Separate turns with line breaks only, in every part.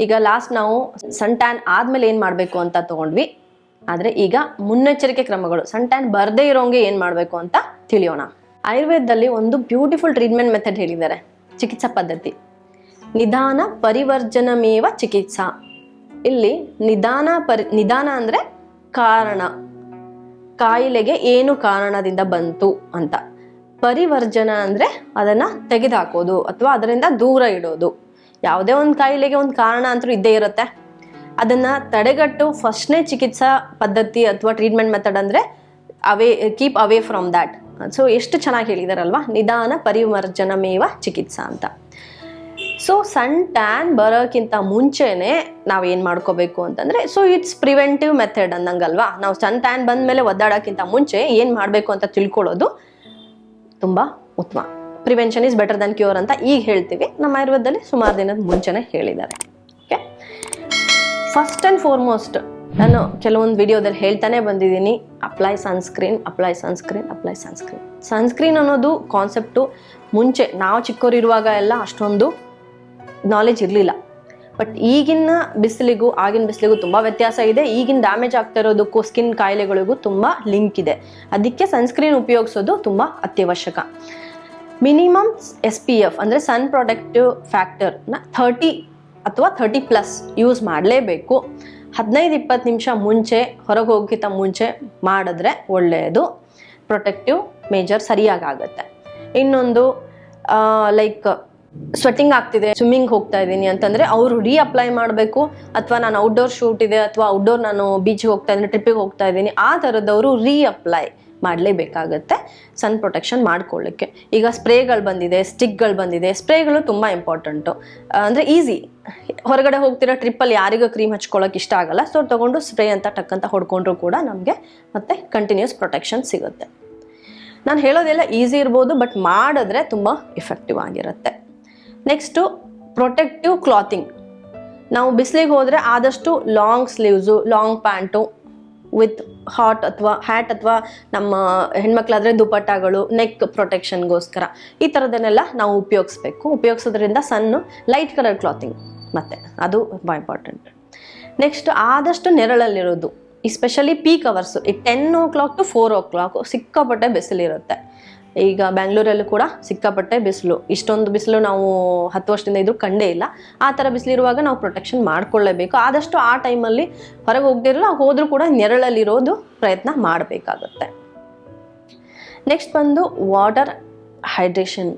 ಈಗ ಲಾಸ್ಟ್ ನಾವು sun tan ಆದ್ಮೇಲೆ ಏನು ಮಾಡಬೇಕು ಅಂತ ತಗೊಂಡ್ವಿ. ಆದರೆ ಈಗ ಮುನ್ನೆಚ್ಚರಿಕೆ ಕ್ರಮಗಳು ಸನ್ ಟ್ಯಾನ್ ಬರದೇ ಇರೋಂಗೆ ಏನು ಮಾಡಬೇಕು ಅಂತ ತಿಳಿಯೋಣ. ಆಯುರ್ವೇದದಲ್ಲಿ ಒಂದು ಬ್ಯೂಟಿಫುಲ್ ಟ್ರೀಟ್ಮೆಂಟ್ ಮೆಥಡ್ ಹೇಳಿದ್ದಾರೆ, ಚಿಕಿತ್ಸಾ ಪದ್ಧತಿ. ನಿಧಾನ ಪರಿವರ್ಜನಮೇವ ಚಿಕಿತ್ಸಾ. ಇಲ್ಲಿ ನಿಧಾನ ಪರಿ, ನಿಧಾನ ಅಂದರೆ ಕಾರಣ. ಕಾಯಿಲೆಗೆ ಏನು ಕಾರಣದಿಂದ ಬಂತು ಅಂತ. ಪರಿವರ್ಜನ ಅಂದರೆ ಅದನ್ನು ತೆಗೆದುಹಾಕೋದು ಅಥವಾ ಅದರಿಂದ ದೂರ ಇಡೋದು. ಯಾವುದೇ ಒಂದು ಕಾಯಿಲೆಗೆ ಒಂದು ಕಾರಣ ಅಂತೂ ಇದ್ದೇ ಇರುತ್ತೆ. ಅದನ್ನು ತಡೆಗಟ್ಟು ಫಸ್ಟ್ನೇ ಚಿಕಿತ್ಸಾ ಪದ್ಧತಿ ಅಥವಾ ಟ್ರೀಟ್ಮೆಂಟ್ ಮೆಥಡ್ ಅಂದರೆ away keep away from that so ಎಷ್ಟು ಚೆನ್ನಾಗಿ ಹೇಳಿದಾರಲ್ವಾ? ನಿಧಾನ ಪರಿವರ್ಜನಮೇವ ಚಿಕಿತ್ಸಾ ಅಂತ. ಸೊ ಸನ್ ಟ್ಯಾನ್ ಬರೋಕ್ಕಿಂತ ಮುಂಚೆನೆ ಏನು ಮಾಡ್ಕೋಬೇಕು ಅಂತಂದರೆ ಸೊ ಇಟ್ಸ್ ಪ್ರಿವೆಂಟಿವ್ ಮೆಥಡ್ ಅನ್ನಂಗಲ್ವಾ? ನಾವು ಸನ್ ಟ್ಯಾನ್ ಬಂದಮೇಲೆ ಒದ್ದಾಡೋಕ್ಕಿಂತ ಮುಂಚೆ ಏನು ಮಾಡಬೇಕು ಅಂತ ತಿಳ್ಕೊಳ್ಳೋದು ತುಂಬ ಉತ್ತಮ. Prevention is better than cure ಅಂತ ಈಗ ಹೇಳ್ತೀವಿ. ನಮ್ಮ ಆಯುರ್ವೇದದಲ್ಲಿ ಸುಮಾರು ದಿನದ ಮುಂಚೆನೆ ಹೇಳಿದ್ದಾರೆ. ಓಕೆ ಫಸ್ಟ್ ಆ್ಯಂಡ್ ಫಾರ್ಮೋಸ್ಟ್ ನಾನು ಕೆಲವೊಂದು ವಿಡಿಯೋದಲ್ಲಿ ಹೇಳ್ತಾನೆ ಬಂದಿದ್ದೀನಿ. Apply sunscreen apply sunscreen apply sunscreen sunscreen ಅನ್ನೋದು ಕಾನ್ಸೆಪ್ಟು ಮುಂಚೆ, ನಾವು ಚಿಕ್ಕವರಿರುವಾಗ ಎಲ್ಲ ಅಷ್ಟೊಂದು ನಾಲೆಜ್ ಇರಲಿಲ್ಲ. ಬಟ್ ಈಗಿನ ಬಿಸಿಲಿಗೂ, ಆಗಿನ ಬಿಸಿಲಿಗೂ ತುಂಬ ವ್ಯತ್ಯಾಸ ಇದೆ. ಈಗಿನ ಡ್ಯಾಮೇಜ್ ಆಗ್ತಾ ಇರೋದಕ್ಕೂ ಸ್ಕಿನ್ ಕಾಯಿಲೆಗಳಿಗೂ ತುಂಬ ಲಿಂಕ್ ಇದೆ. ಅದಕ್ಕೆ ಸನ್ಸ್ಕ್ರೀನ್ ಉಪಯೋಗಿಸೋದು ತುಂಬ ಅತ್ಯವಶ್ಯಕ. ಮಿನಿಮಮ್ ಎಸ್ ಪಿ ಎಫ್ ಅಂದರೆ ಸನ್ ಪ್ರೊಟೆಕ್ಟಿವ್ ಫ್ಯಾಕ್ಟರ್ನ ಥರ್ಟಿ ಅಥವಾ ಥರ್ಟಿ ಪ್ಲಸ್ ಯೂಸ್ ಮಾಡಲೇಬೇಕು. ಹದಿನೈದು ಇಪ್ಪತ್ತು ನಿಮಿಷ ಮುಂಚೆ, ಹೊರಗೆ ಹೋಗೋಕ್ಕಿಂತ ಮುಂಚೆ ಮಾಡಿದ್ರೆ ಒಳ್ಳೆಯದು ಪ್ರೊಟೆಕ್ಟಿವ್ ಮೇಜರ್ ಸರಿಯಾಗಿ ಆಗುತ್ತೆ ಇನ್ನೊಂದು ಲೈಕ್ ಸ್ವೆಟ್ಟಿಂಗ್ ಆಗ್ತಿದೆ ಸ್ವಿಮ್ಮಿಂಗ್ ಹೋಗ್ತಾ ಇದ್ದೀನಿ ಅಂತಂದರೆ ಅವರು ರೀ ಅಪ್ಲೈ ಮಾಡಬೇಕು. ಅಥವಾ ನಾನು ಔಟ್ಡೋರ್ ಶೂಟ್ ಇದೆ, ಅಥವಾ ಔಟ್ಡೋರ್ ನಾನು ಬೀಚ್ಗೆ ಹೋಗ್ತಾ ಇದ್ದೀನಿ ಟ್ರಿಪ್ಪಿಗೆ ಹೋಗ್ತಾ ಇದ್ದೀನಿ, ಆ ಥರದವರು ರೀ ಅಪ್ಲೈ ಮಾಡಲೇಬೇಕಾಗತ್ತೆ ಸನ್ ಪ್ರೊಟೆಕ್ಷನ್ ಮಾಡ್ಕೊಳ್ಳಿಕ್ಕೆ. ಈಗ ಸ್ಪ್ರೇಗಳು ಬಂದಿದೆ, ಸ್ಟಿಕ್ಗಳು ಬಂದಿದೆ, ಸ್ಪ್ರೇಗಳು ತುಂಬ ಇಂಪಾರ್ಟೆಂಟು. ಅಂದರೆ ಈಸಿ. ಹೊರಗಡೆ ಹೋಗ್ತಿರೋ ಟ್ರಿಪ್ಪಲ್ಲಿ ಯಾರಿಗೂ ಕ್ರೀಮ್ ಹಚ್ಕೊಳ್ಳೋಕೆ ಇಷ್ಟ ಆಗಲ್ಲ, ಸೊ ತೊಗೊಂಡು ಸ್ಪ್ರೇ ಅಂತ ಟಕ್ಕಂತ ಹೊಡ್ಕೊಂಡ್ರೂ ಕೂಡ ನಮಗೆ ಮತ್ತೆ ಕಂಟಿನ್ಯೂಸ್ ಪ್ರೊಟೆಕ್ಷನ್ ಸಿಗುತ್ತೆ. ನಾನು ಹೇಳೋದೆಲ್ಲ ಈಸಿ ಇರ್ಬೋದು, ಬಟ್ ಮಾಡಿದ್ರೆ ತುಂಬ ಇಫೆಕ್ಟಿವ್ ಆಗಿರುತ್ತೆ. ನೆಕ್ಸ್ಟು ಪ್ರೊಟೆಕ್ಟಿವ್ ಕ್ಲಾತಿಂಗ್ ನಾವು ಬಿಸಿಲಿಗೆ ಹೋದರೆ ಆದಷ್ಟು long sleeves long pants with hat ಅಥವಾ ಹ್ಯಾಟ್ ಅಥವಾ ನಮ್ಮ ಹೆಣ್ಮಕ್ಳಾದರೆ ದುಪಟ್ಟಾಗಳು ನೆಕ್ ಪ್ರೊಟೆಕ್ಷನ್ಗೋಸ್ಕರ ಈ ಥರದನ್ನೆಲ್ಲ ನಾವು ಉಪಯೋಗಿಸ್ಬೇಕು. ಉಪಯೋಗಿಸೋದ್ರಿಂದ ಸಣ್ಣ ಲೈಟ್ ಕಲರ್ ಕ್ಲಾತಿಂಗ್ ಮತ್ತೆ. ಅದು ತುಂಬ ಇಂಪಾರ್ಟೆಂಟ್ ನೆಕ್ಸ್ಟ್ ಆದಷ್ಟು ನೆರಳಲ್ಲಿರೋದು. ಎಸ್ಪೆಷಲಿ ಪೀಕ್ ಅವರ್ಸು ಈ ten o'clock to four o'clock ಸಿಕ್ಕಾಪಟ್ಟೆ ಬಿಸಿಲಿರುತ್ತೆ. ಈಗ ಬ್ಯಾಂಗ್ಳೂರಲ್ಲೂ ಕೂಡ ಸಿಕ್ಕಾಪಟ್ಟೆ ಬಿಸಿಲು. ಇಷ್ಟೊಂದು ಬಿಸಿಲು ನಾವು ಹತ್ತು ವರ್ಷದಿಂದ ಇದ್ರೂ ಕಂಡೇ ಇಲ್ಲ. ಆ ಥರ ಬಿಸಿಲಿರುವಾಗ ನಾವು ಪ್ರೊಟೆಕ್ಷನ್ ಮಾಡ್ಕೊಳ್ಳೇಬೇಕು. ಆದಷ್ಟು ಆ ಟೈಮಲ್ಲಿ ಹೊರಗೆ ಹೋಗದಿರಲ್ಲ, ಹೋದರೂ ಕೂಡ ನೆರಳಲ್ಲಿರೋದು ಪ್ರಯತ್ನ ಮಾಡಬೇಕಾಗುತ್ತೆ. ನೆಕ್ಸ್ಟ್ ಬಂದು ವಾಟರ್ ಹೈಡ್ರೇಷನ್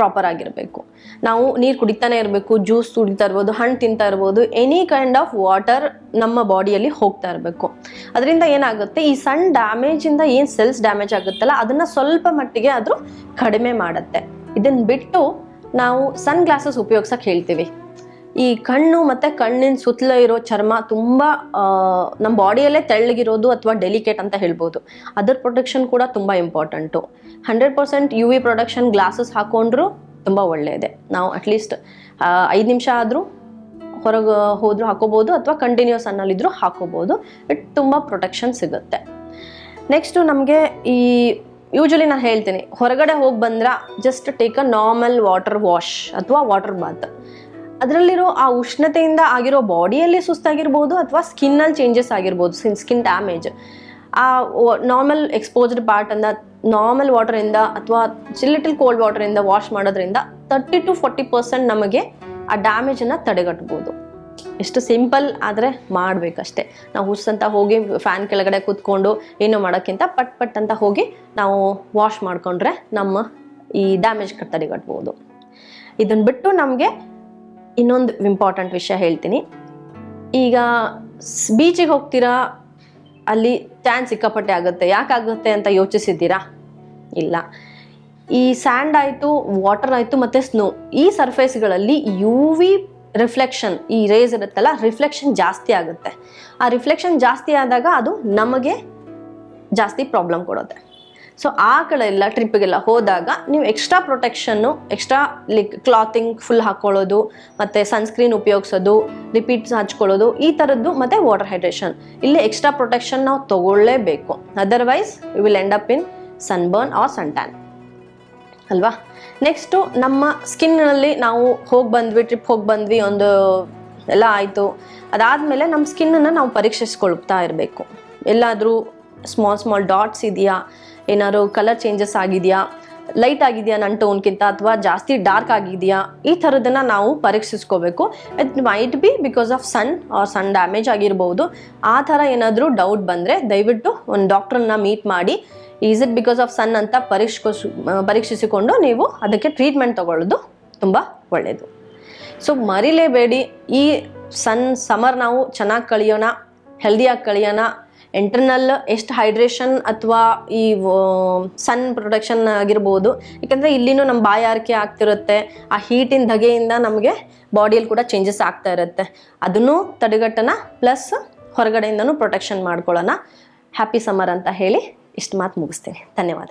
ಪ್ರಾಪರ್ ಆಗಿರಬೇಕು. ನಾವು ನೀರು ಕುಡಿತಾನೆ ಇರಬೇಕು ಜ್ಯೂಸ್ ಕುಡಿತಾ ಇರ್ಬೋದು, ಹಣ್ಣು ತಿಂತಾ ಇರ್ಬೋದು ಎನಿ ಕೈಂಡ್ ಆಫ್ ವಾಟರ್ ನಮ್ಮ ಬಾಡಿಯಲ್ಲಿ ಹೋಗ್ತಾ ಇರಬೇಕು. ಅದರಿಂದ ಏನಾಗುತ್ತೆ, ಈ ಸಣ್ಣ ಡ್ಯಾಮೇಜಿಂದ ಏನು ಸೆಲ್ಸ್ ಡ್ಯಾಮೇಜ್ ಆಗುತ್ತಲ್ಲ, ಅದನ್ನು ಸ್ವಲ್ಪ ಮಟ್ಟಿಗೆ ಆದರೂ ಕಡಿಮೆ ಮಾಡುತ್ತೆ. ಇದನ್ನು ಬಿಟ್ಟು ನಾವು ಸನ್ ಗ್ಲಾಸಸ್ ಉಪಯೋಗಿಸಕ್ಕೆ ಹೇಳ್ತೀವಿ. ಈ ಕಣ್ಣು ಮತ್ತು ಕಣ್ಣಿನ ಸುತ್ತಲ ಇರೋ ಚರ್ಮ ತುಂಬ ನಮ್ಮ ಬಾಡಿಯಲ್ಲೇ ತೆಳ್ಳಗಿರೋದು ಅಥವಾ ಡೆಲಿಕೇಟ್ ಅಂತ ಹೇಳ್ಬೋದು. ಅದರ ಪ್ರೊಟೆಕ್ಷನ್ ಕೂಡ ತುಂಬ important hundred percent U V production glasses ಹಾಕೊಂಡ್ರು ತುಂಬ ಒಳ್ಳೆಯದೆ. ನಾವು ಅಟ್ಲೀಸ್ಟ್ ಐದು ನಿಮಿಷ ಆದರೂ ಹೊರಗೆ ಹೋದರೂ ಹಾಕೋಬೋದು ಅಥವಾ ಕಂಟಿನ್ಯೂಸ್ ಅನ್ನಲ್ಲಿದ್ದರೂ ಹಾಕೋಬೋದು. ಬಟ್ ತುಂಬ ಪ್ರೊಟೆಕ್ಷನ್ ಸಿಗುತ್ತೆ. ನೆಕ್ಸ್ಟು ನಮಗೆ ಈ ಯೂಶ್ವಲಿ ನಾನು ಹೇಳ್ತೀನಿ, ಹೊರಗಡೆ ಹೋಗಿ ಬಂದ್ರೆ just take a normal water wash ಅಥವಾ ವಾಟರ್ ಬಾತ್ ಅದರಲ್ಲಿರೋ ಆ ಉಷ್ಣತೆಯಿಂದ ಆಗಿರೋ ಬಾಡಿಯಲ್ಲಿ ಸುಸ್ತಾಗಿರ್ಬೋದು ಅಥವಾ ಸ್ಕಿನ್ನಲ್ಲಿ ಚೇಂಜಸ್ ಆಗಿರ್ಬೋದು ಸ್ಕಿನ್ ಸ್ಕಿನ್ ಡ್ಯಾಮೇಜ್ ಆ ನಾರ್ಮಲ್ ಎಕ್ಸ್ಪೋಸ್ಡ್ ಪಾರ್ಟನ್ನು ನಾರ್ಮಲ್ ವಾಟರಿಂದ ಅಥವಾ ಚಿಲ್ಲಿಟಲ್ ಕೋಲ್ಡ್ ವಾಟರಿಂದ ವಾಶ್ ಮಾಡೋದ್ರಿಂದ ತರ್ಟಿ ಟು ಫಾರ್ಟಿ ಪರ್ಸೆಂಟ್ ನಮಗೆ ಆ ಡ್ಯಾಮೇಜನ್ನು ತಡೆಗಟ್ಬೋದು. ಎಷ್ಟು ಸಿಂಪಲ್ ಆದರೆ ಮಾಡಬೇಕಷ್ಟೆ. ನಾವು ಹುಸ್ ಅಂತ ಹೋಗಿ ಫ್ಯಾನ್ ಕೆಳಗಡೆ ಕೂತ್ಕೊಂಡು ಏನು ಮಾಡೋಕ್ಕಿಂತ ಪಟ್ ಪಟ್ ಅಂತ ಹೋಗಿ ನಾವು ವಾಶ್ ಮಾಡಿಕೊಂಡ್ರೆ ನಮ್ಮ ಈ ಡ್ಯಾಮೇಜ್ ತಡೆಗಟ್ಬೋದು. ಇದನ್ನು ಬಿಟ್ಟು ನಮಗೆ ಇನ್ನೊಂದು ಇಂಪಾರ್ಟೆಂಟ್ ವಿಷಯ ಹೇಳ್ತೀನಿ. ಈಗ ಬೀಚಿಗೆ ಹೋಗ್ತೀರಾ? ಅಲ್ಲಿ ಟ್ಯಾನ್ ಸಿಕ್ಕಾಪಟ್ಟೆ ಆಗುತ್ತೆ. ಯಾಕಾಗುತ್ತೆ ಅಂತ ಯೋಚಿಸಿದ್ದೀರಾ? ಇಲ್ಲ. ಈ ಸ್ಯಾಂಡ್ ಆಯಿತು ವಾಟರ್ ಆಯಿತು ಮತ್ತು ಸ್ನೋ ಈ ಸರ್ಫೇಸ್ಗಳಲ್ಲಿ ಯು ವಿ ರಿಫ್ಲೆಕ್ಷನ್ ಈ ರೇಸ್ ಇರುತ್ತಲ್ಲ ರಿಫ್ಲೆಕ್ಷನ್ ಜಾಸ್ತಿ ಆಗುತ್ತೆ. ಆ ರಿಫ್ಲೆಕ್ಷನ್ ಜಾಸ್ತಿ ಆದಾಗ ಅದು ನಮಗೆ ಜಾಸ್ತಿ ಪ್ರಾಬ್ಲಮ್ ಕೊಡುತ್ತೆ. ಸೊ ಆ ಕಡೆ ಎಲ್ಲ ಟ್ರಿಪ್ಪಿಗೆಲ್ಲ ಹೋದಾಗ ನೀವು ಎಕ್ಸ್ಟ್ರಾ ಪ್ರೊಟೆಕ್ಷನ್ನು ಎಕ್ಸ್ಟ್ರಾ ಲೈಕ್ ಕ್ಲಾತಿಂಗ್ ಫುಲ್ ಹಾಕ್ಕೊಳ್ಳೋದು ಮತ್ತು ಸನ್ಸ್ಕ್ರೀನ್ ಉಪಯೋಗಿಸೋದು ರಿಪೀಟ್ಸ್ ಹಚ್ಕೊಳ್ಳೋದು, ಈ ಥರದ್ದು ಮತ್ತು ವಾಟರ್ ಹೈಡ್ರೇಷನ್ ಇಲ್ಲಿ ಎಕ್ಸ್ಟ್ರಾ ಪ್ರೊಟೆಕ್ಷನ್ ನಾವು ತೊಗೊಳ್ಳೇಬೇಕು. Otherwise you will end up in sunburn or sun tan ಅಲ್ವಾ? ನೆಕ್ಸ್ಟು ನಮ್ಮ ಸ್ಕಿನ್ನಲ್ಲಿ ನಾವು ಹೋಗಿ ಬಂದ್ವಿ ಟ್ರಿಪ್ ಹೋಗಿ ಬಂದ್ವಿ, ಒಂದು ಎಲ್ಲ ಆಯಿತು. ಅದಾದಮೇಲೆ ನಮ್ಮ ಸ್ಕಿನ್ನನ್ನು ನಾವು ಪರೀಕ್ಷಿಸ್ಕೊಳ್ತಾ ಇರಬೇಕು. ಎಲ್ಲಾದರೂ ಸ್ಮಾಲ್ ಸ್ಮಾಲ್ ಡಾಟ್ಸ್ ಇದೆಯಾ? ಏನಾದ್ರು ಕಲರ್ ಚೇಂಜಸ್ ಆಗಿದೆಯಾ? ಲೈಟ್ ಆಗಿದೆಯಾ ನನ್ನ ಟೋನ್ಗಿಂತ ಅಥವಾ ಜಾಸ್ತಿ ಡಾರ್ಕ್ ಆಗಿದೆಯಾ? ಈ ಥರದನ್ನ ನಾವು ಪರೀಕ್ಷಿಸ್ಕೋಬೇಕು. It might be because of sun or sun damage ಆಗಿರ್ಬೋದು. ಆ ಥರ ಏನಾದರೂ ಡೌಟ್ ಬಂದರೆ ದಯವಿಟ್ಟು ಒಂದು ಡಾಕ್ಟ್ರನ್ನ ಮೀಟ್ ಮಾಡಿ. Is it because of sun ಅಂತ ಪರೀಕ್ಷಿಸ್ ಪರೀಕ್ಷಿಸಿಕೊಂಡು ನೀವು ಅದಕ್ಕೆ ಟ್ರೀಟ್ಮೆಂಟ್ ತಗೊಳ್ಳೋದು ತುಂಬ ಒಳ್ಳೆಯದು ಸೊ ಮರಿಲೇಬೇಡಿ. ಈ ಸನ್ ಸಮರ್ ನಾವು ಚೆನ್ನಾಗಿ ಕಳಿಯೋಣ ಹೆಲ್ದಿಯಾಗಿ ಕಳಿಯೋಣ. ಇಂಟರ್ನಲ್ ಎಷ್ಟು ಹೈಡ್ರೇಷನ್ ಅಥವಾ ಈ ಸನ್ ಪ್ರೊಟೆಕ್ಷನ್ ಆಗಿರ್ಬೋದು. ಯಾಕಂದರೆ ಇಲ್ಲಿನೂ ನಮ್ಮ ಬಾಯಿ ಬಾಯಾರಿಕೆ ಆಗ್ತಿರುತ್ತೆ. ಆ ಹೀಟಿನ ಧಗೆಯಿಂದ ನಮಗೆ ಬಾಡಿಯಲ್ಲಿ ಕೂಡ ಚೇಂಜಸ್ ಆಗ್ತಾ ಇರುತ್ತೆ. ಅದನ್ನು ತಡೆಗಟ್ಟನ ಪ್ಲಸ್ ಹೊರಗಡೆಯಿಂದನೂ ಪ್ರೊಟೆಕ್ಷನ್ ಮಾಡ್ಕೊಳ್ಳೋಣ. ಹ್ಯಾಪಿ ಸಮ್ಮರ್ ಅಂತ ಹೇಳಿ ಇಷ್ಟು ಮಾತು ಮುಗಿಸ್ತೀನಿ. ಧನ್ಯವಾದ.